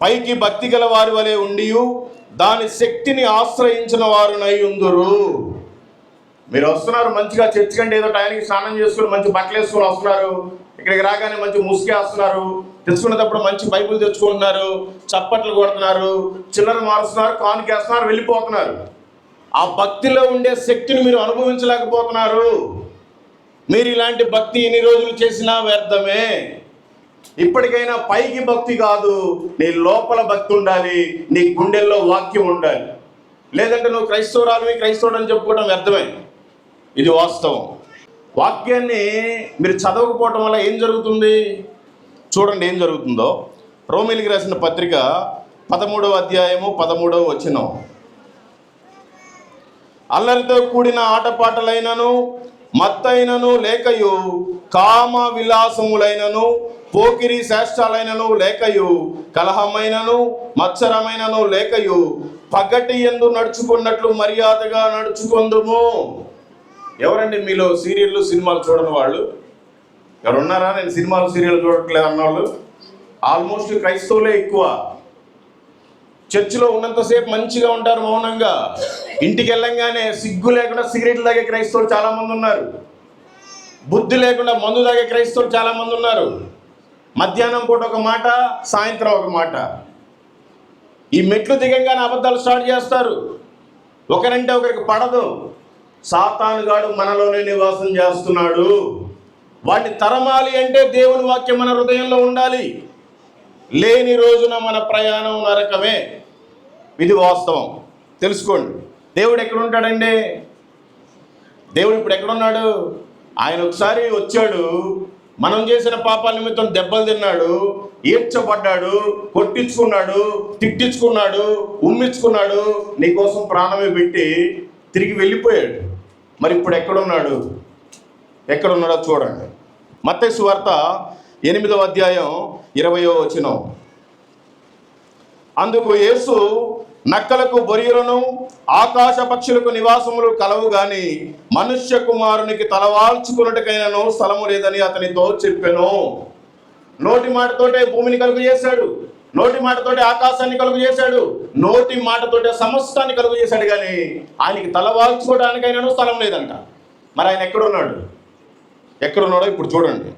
పైకి భక్తి గల వారి వలె ఉండి దాని శక్తిని ఆశ్రయించిన వారునై ఉందరు. మీరు వస్తున్నారు మంచిగా చర్చ్ కంటే ఏదో టైంకి స్నానం చేసుకుని మంచి బట్టలు వేసుకుని వస్తున్నారు ఇక్కడికి రాగానే మంచి ముసుగే వస్తున్నారు తెచ్చుకునేటప్పుడు మంచి బైబుల్ తెచ్చుకుంటున్నారు చప్పట్లు కొడుతున్నారు చిల్లర మారుస్తున్నారు కానుకేస్తున్నారు వెళ్ళిపోతున్నారు. ఆ భక్తిలో ఉండే శక్తిని మీరు అనుభవించలేకపోతున్నారు. మీరు ఇలాంటి భక్తి ఎన్ని రోజులు చేసినా వ్యర్థమే. ఇప్పటికైనా పైకి భక్తి కాదు. నీ లోపల భక్తి ఉండాలి నీ గుండెల్లో వాక్యం ఉండాలి. లేదంటే నువ్వు క్రైస్తవురాలు క్రైస్తవుడు అని చెప్పుకోవడం వ్యర్థమే. ఇది వాస్తవం. వాక్యాన్ని మీరు చదవకపోవటం వల్ల ఏం జరుగుతుంది? చూడండి ఏం జరుగుతుందో. రోమిలికి రాసిన పత్రిక పదమూడవ అధ్యాయము పదమూడవ వచనం. అల్లరితో కూడిన ఆటపాటలైనను మత్తైనను లేకయు కామ విలాసములైనను పోకిరి శాస్త్రాలైనను లేకయు కలహమైనను మత్సరమైనను లేకయు పగటి ఎందు నడుచుకున్నట్లు మర్యాదగా నడుచుకుందుము. ఎవరండి మీలో సీరియళ్ళు సినిమాలు చూడని వాళ్ళు? ఎవరున్నారా? నేను సినిమాలు సీరియల్ చూడట్లేదు అన్నవాళ్ళు ఆల్మోస్ట్ క్రైస్తవులే ఎక్కువ. చర్చిలో ఉన్నంతసేపు మంచిగా ఉంటారు మౌనంగా. ఇంటికి వెళ్ళంగానే సిగ్గు లేకుండా సిగరెట్లు తాగే క్రైస్తవులు చాలా మంది ఉన్నారు. బుద్ధి లేకుండా మందు తాగే క్రైస్తవులు చాలా మంది ఉన్నారు. మధ్యాహ్నం పూట ఒక మాట సాయంత్రం ఒక మాట. ఈ మెట్లు దిగంగానే అబద్ధాలు స్టార్ట్ చేస్తారు. ఒకరంటే ఒకరికి పడదు. సాతానుగాడు మనలోనే నివాసం చేస్తున్నాడు. వాటిని తరమాలి అంటే దేవుని వాక్యం మన హృదయంలో ఉండాలి. లేని రోజున మన ప్రయాణం నరకమే. ఇది వాస్తవం. తెలుసుకోండి. దేవుడు ఎక్కడ ఉంటాడండి? దేవుడు ఇప్పుడు ఎక్కడున్నాడు ఆయన ఒకసారి వచ్చాడు మనం చేసిన పాపాల నిమిత్తం దెబ్బలు తిన్నాడు ఏడ్చబడ్డాడు కొట్టించుకున్నాడు తిట్టించుకున్నాడు ఉమ్మించుకున్నాడు నీకోసం ప్రాణమే పెట్టి తిరిగి వెళ్ళిపోయాడు. మరి ఇప్పుడు ఎక్కడున్నాడు? ఎక్కడున్నాడో చూడండి. మత్తేసు వార్త ఎనిమిదవ అధ్యాయం ఇరవయో వచనం. అందుకు యేసు నక్కలకు బొరియలను ఆకాశ పక్షులకు నివాసములు కలవు గాని మనుష్య కుమారునికి తలవాల్చుకున్నట్టుకైనను స్థలము లేదని అతనితో చెప్పెను. నోటి మాటతోటే భూమిని కలుగు చేశాడు. నోటి మాటతోటే ఆకాశాన్ని కలుగు చేశాడు. నోటి మాటతోటే సమస్తాన్ని కలుగు చేశాడు కానీ ఆయనకి తలవాల్చుకోవడానికైనాను స్థలం లేదంట. మరి ఆయన ఎక్కడున్నాడు? ఎక్కడున్నాడో ఇప్పుడు చూడండి.